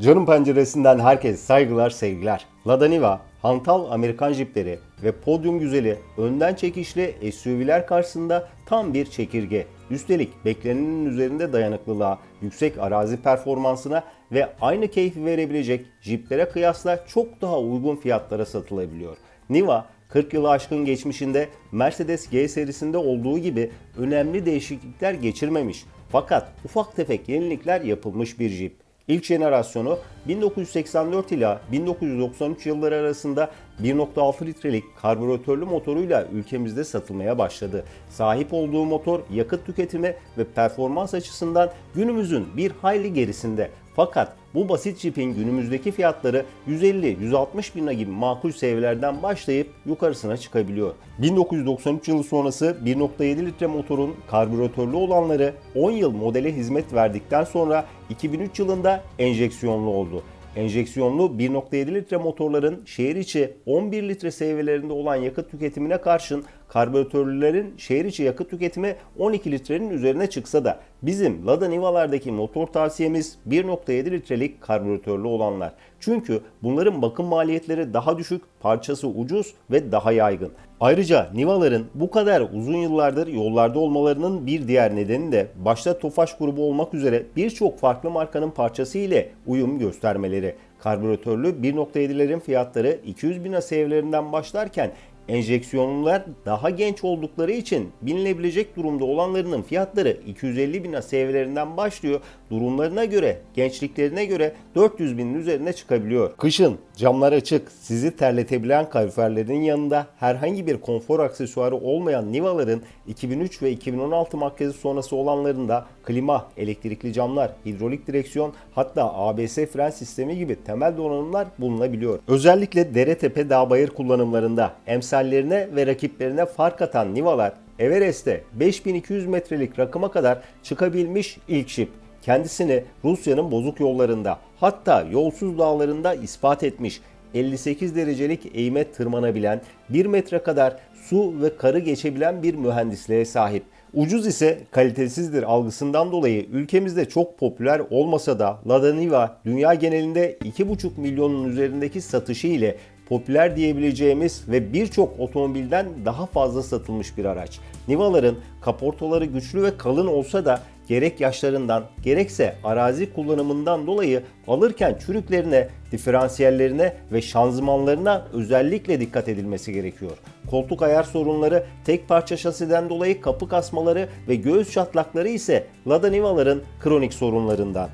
Canım penceresinden herkese saygılar sevgiler. Lada Niva, hantal Amerikan jipleri ve podyum güzeli önden çekişli SUV'ler karşısında tam bir çekirge. Üstelik beklenenin üzerinde dayanıklılığa, yüksek arazi performansına ve aynı keyfi verebilecek jiplere kıyasla çok daha uygun fiyatlara satılabiliyor. Niva 40 yılı aşkın geçmişinde Mercedes G serisinde olduğu gibi önemli değişiklikler geçirmemiş. Fakat ufak tefek yenilikler yapılmış bir jip. İlk jenerasyonu 1984 ila 1993 yılları arasında 1.6 litrelik karbüratörlü motoruyla ülkemizde satılmaya başladı. Sahip olduğu motor yakıt tüketimi ve performans açısından günümüzün bir hayli gerisinde. Fakat bu basit jipin günümüzdeki fiyatları 150-160 bin gibi makul seviyelerden başlayıp yukarısına çıkabiliyor. 1993 yılı sonrası 1.7 litre motorun karbüratörlü olanları 10 yıl modele hizmet verdikten sonra 2003 yılında enjeksiyonlu oldu. Enjeksiyonlu 1.7 litre motorların şehir içi 11 litre seviyelerinde olan yakıt tüketimine karşın karbüratörlülerin şehir içi yakıt tüketimi 12 litrenin üzerine çıksa da bizim Lada Niva'lardaki motor tavsiyemiz 1.7 litrelik karbüratörlü olanlar. Çünkü bunların bakım maliyetleri daha düşük, parçası ucuz ve daha yaygın. Ayrıca Niva'ların bu kadar uzun yıllardır yollarda olmalarının bir diğer nedeni de başta Tofaş grubu olmak üzere birçok farklı markanın parçası ile uyum göstermeleri. Karbüratörlü 1.7'lerin fiyatları 200 bin seviyelerinden başlarken enjeksiyonlular daha genç oldukları için binilebilecek durumda olanlarının fiyatları 250 bin lira seviyelerinden başlıyor. Durumlarına göre, gençliklerine göre 400 binin üzerine çıkabiliyor. Kışın camlar açık, sizi terletebilen kaloriferlerin yanında herhangi bir konfor aksesuarı olmayan Niva'ların 2003 ve 2016 makyajı sonrası olanlarında klima, elektrikli camlar, hidrolik direksiyon hatta ABS fren sistemi gibi temel donanımlar bulunabiliyor. Özellikle dere tepe dağ bayır kullanımlarında emsallerine ve rakiplerine fark atan Niva'lar Everest'te 5200 metrelik rakıma kadar çıkabilmiş ilk şip. Kendisini Rusya'nın bozuk yollarında hatta yolsuz dağlarında ispat etmiş. 58 derecelik eğime tırmanabilen, 1 metre kadar su ve karı geçebilen bir mühendisliğe sahip. Ucuz ise kalitesizdir algısından dolayı ülkemizde çok popüler olmasa da Lada Niva dünya genelinde 2,5 milyonun üzerindeki satışı ile popüler diyebileceğimiz ve birçok otomobilden daha fazla satılmış bir araç. Niva'ların kaportaları güçlü ve kalın olsa da gerek yaşlarından gerekse arazi kullanımından dolayı alırken çürüklerine, diferansiyellerine ve şanzımanlarına özellikle dikkat edilmesi gerekiyor. Koltuk ayar sorunları, tek parça şasiden dolayı kapı kasmaları ve göğüs çatlakları ise Lada Niva'ların kronik sorunlarından.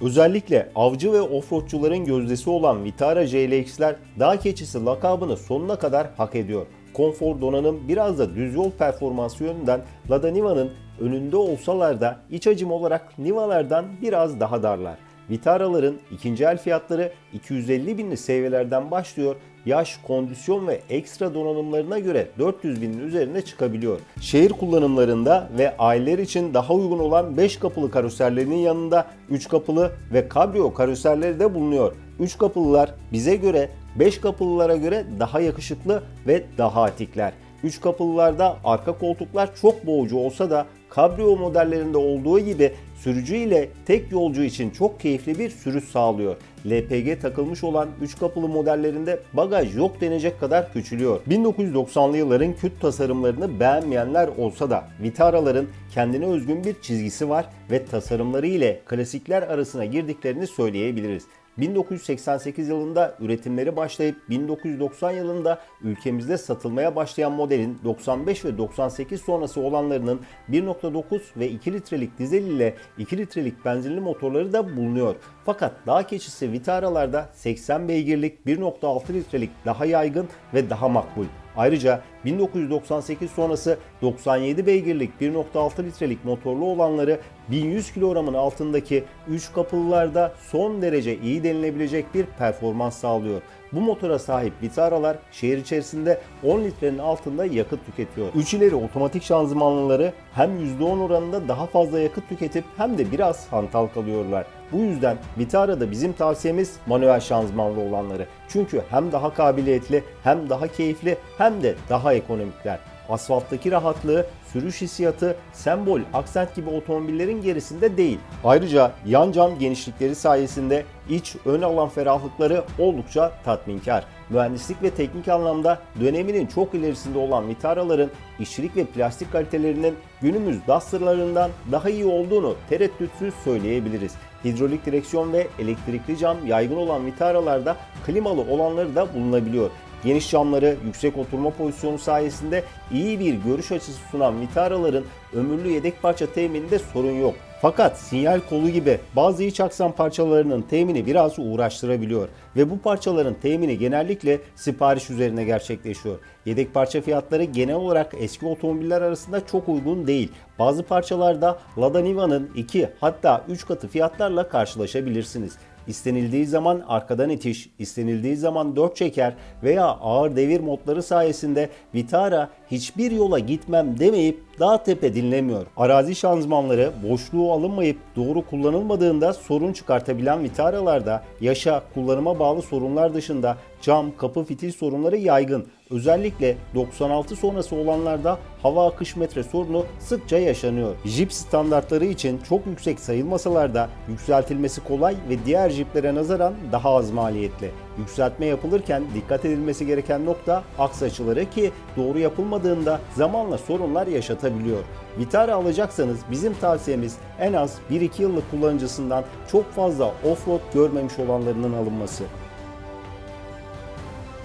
Özellikle avcı ve offroadçuların gözdesi olan Vitara JLX'ler dağ keçisi lakabını sonuna kadar hak ediyor. Konfor donanım biraz da düz yol performansı yönünden Lada Niva'nın önünde olsalar da iç hacim olarak Niva'lardan biraz daha darlar. Vitara'ların ikinci el fiyatları 250 binli seviyelerden başlıyor. Yaş, kondisyon ve ekstra donanımlarına göre 400 binin üzerine çıkabiliyor. Şehir kullanımlarında ve aileler için daha uygun olan 5 kapılı karoserlerinin yanında 3 kapılı ve kabrio karoserleri de bulunuyor. 3 kapılılar bize göre 5 kapılılara göre daha yakışıklı ve daha atikler. 3 kapılılarda arka koltuklar çok boğucu olsa da kabrio modellerinde olduğu gibi sürücü ile tek yolcu için çok keyifli bir sürüş sağlıyor. LPG takılmış olan 3 kapılı modellerinde bagaj yok denecek kadar küçülüyor. 1990'lı yılların küt tasarımlarını beğenmeyenler olsa da Vitara'ların kendine özgün bir çizgisi var ve tasarımları ile klasikler arasına girdiklerini söyleyebiliriz. 1988 yılında üretimleri başlayıp 1990 yılında ülkemizde satılmaya başlayan modelin 95 ve 98 sonrası olanlarının 1.9 ve 2 litrelik dizel ile 2 litrelik benzinli motorları da bulunuyor. Fakat dağ keçisi Vitara'larda 80 beygirlik 1.6 litrelik daha yaygın ve daha makbul. Ayrıca 1998 sonrası 97 beygirlik 1.6 litrelik motorlu olanları 1100 kilogramın altındaki 3 kapılılarda son derece iyi denilebilecek bir performans sağlıyor. Bu motora sahip Vitara'lar şehir içerisinde 10 litrenin altında yakıt tüketiyor. 3 ileri otomatik şanzımanlıları hem %10 oranında daha fazla yakıt tüketip hem de biraz hantal kalıyorlar. Bu yüzden Vitara'da bizim tavsiyemiz manuel şanzımanlı olanları. Çünkü hem daha kabiliyetli hem daha keyifli hem de daha ekonomikler. asfalttaki rahatlığı, sürüş hissiyatı, sembol, aksent gibi otomobillerin gerisinde değil. Ayrıca yan cam genişlikleri sayesinde iç ön alan ferahlıkları oldukça tatminkar. Mühendislik ve teknik anlamda döneminin çok ilerisinde olan Vitara'ların işçilik ve plastik kalitelerinin günümüz Duster'larından daha iyi olduğunu tereddütsüz söyleyebiliriz. Hidrolik direksiyon ve elektrikli cam yaygın olan Vitara'larda klimalı olanları da bulunabiliyor. Geniş camları, yüksek oturma pozisyonu sayesinde iyi bir görüş açısı sunan Vitara'ların ömürlü yedek parça temininde sorun yok. Fakat sinyal kolu gibi bazı iç aksam parçalarının temini biraz uğraştırabiliyor ve bu parçaların temini genellikle sipariş üzerine gerçekleşiyor. Yedek parça fiyatları genel olarak eski otomobiller arasında çok uygun değil. Bazı parçalarda Lada Niva'nın 2 hatta 3 katı fiyatlarla karşılaşabilirsiniz. İstenildiği zaman arkadan itiş, istenildiği zaman dört çeker veya ağır devir modları sayesinde Vitara hiçbir yola gitmem demeyip dağ tepe dinlemiyor. Arazi şanzımanları boşluğu alınmayıp doğru kullanılmadığında sorun çıkartabilen Vitara'larda yaşa, kullanıma bağlı sorunlar dışında cam, kapı, fitil sorunları yaygın. Özellikle 96 sonrası olanlarda hava akış metre sorunu sıkça yaşanıyor. Jeep standartları için çok yüksek sayılmasalar da yükseltilmesi kolay ve diğer Jeeplere nazaran daha az maliyetli. Yükseltme yapılırken dikkat edilmesi gereken nokta aks açıları ki doğru yapılmadığında zamanla sorunlar yaşatabiliyor. Vitara alacaksanız bizim tavsiyemiz en az 1-2 yıllık kullanıcısından çok fazla offroad görmemiş olanlarının alınması.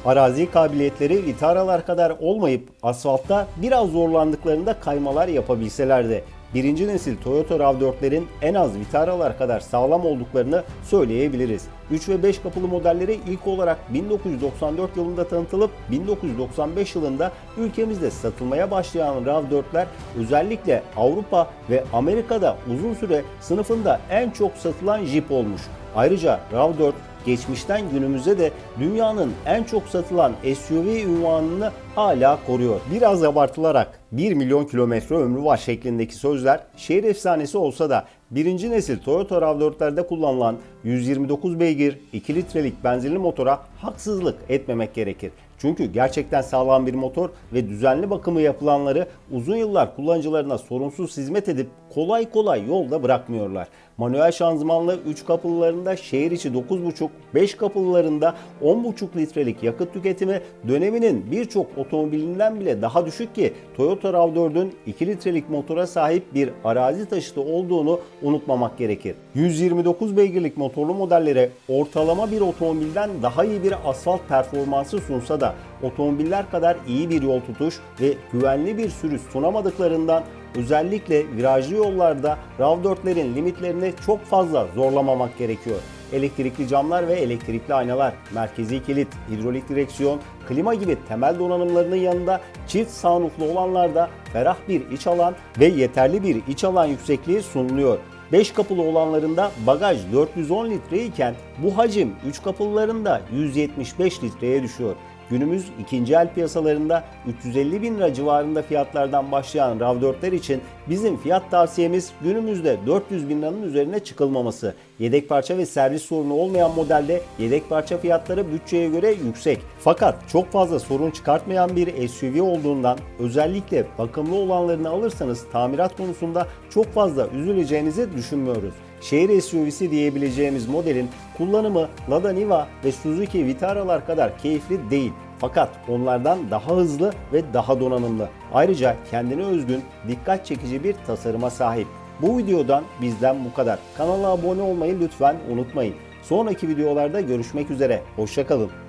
Arazi kabiliyetleri Vitara'lar kadar olmayıp asfaltta biraz zorlandıklarında kaymalar yapabilseler de birinci nesil Toyota RAV4'lerin en az Vitara'lar kadar sağlam olduklarını söyleyebiliriz. 3 ve 5 kapılı modelleri ilk olarak 1994 yılında tanıtılıp 1995 yılında ülkemizde satılmaya başlayan RAV4'ler özellikle Avrupa ve Amerika'da uzun süre sınıfında en çok satılan Jeep olmuş. Ayrıca RAV4 geçmişten günümüze de dünyanın en çok satılan SUV ünvanını hala koruyor. Biraz abartılarak 1 milyon kilometre ömrü var şeklindeki sözler şehir efsanesi olsa da birinci nesil Toyota RAV4'lerde kullanılan 129 beygir 2 litrelik benzinli motora haksızlık etmemek gerekir. Çünkü gerçekten sağlam bir motor ve düzenli bakımı yapılanları uzun yıllar kullanıcılarına sorunsuz hizmet edip kolay kolay yolda bırakmıyorlar. Manuel şanzımanlı 3 kapılılarında şehir içi 9,5, 5 kapılılarında 10,5 litrelik yakıt tüketimi döneminin birçok otomobilinden bile daha düşük ki Toyota RAV4'ün 2 litrelik motora sahip bir arazi taşıtı olduğunu unutmamak gerekir. 129 beygirlik motorlu modellere ortalama bir otomobilden daha iyi bir asfalt performansı sunsa da otomobiller kadar iyi bir yol tutuş ve güvenli bir sürüş sunamadıklarından özellikle virajlı yollarda RAV4'lerin limitlerini çok fazla zorlamamak gerekiyor. Elektrikli camlar ve elektrikli aynalar, merkezi kilit, hidrolik direksiyon, klima gibi temel donanımlarının yanında çift sunrooflu olanlarda ferah bir iç alan ve yeterli bir iç alan yüksekliği sunuluyor. 5 kapılı olanlarında bagaj 410 litre iken bu hacim 3 kapılılarında 175 litreye düşüyor. Günümüz ikinci el piyasalarında 350 bin lira civarında fiyatlardan başlayan RAV4'ler için bizim fiyat tavsiyemiz günümüzde 400 bin liranın üzerine çıkılmaması. Yedek parça ve servis sorunu olmayan modelde yedek parça fiyatları bütçeye göre yüksek. Fakat çok fazla sorun çıkartmayan bir SUV olduğundan özellikle bakımlı olanlarını alırsanız tamirat konusunda çok fazla üzüleceğinizi düşünmüyoruz şehir SUV'si diyebileceğimiz modelin kullanımı Lada Niva ve Suzuki Vitara'lar kadar keyifli değil. Fakat onlardan daha hızlı ve daha donanımlı. Ayrıca kendine özgün, dikkat çekici bir tasarıma sahip. Bu videodan bizden bu kadar. Kanala abone olmayı lütfen unutmayın. Sonraki videolarda görüşmek üzere. Hoşçakalın.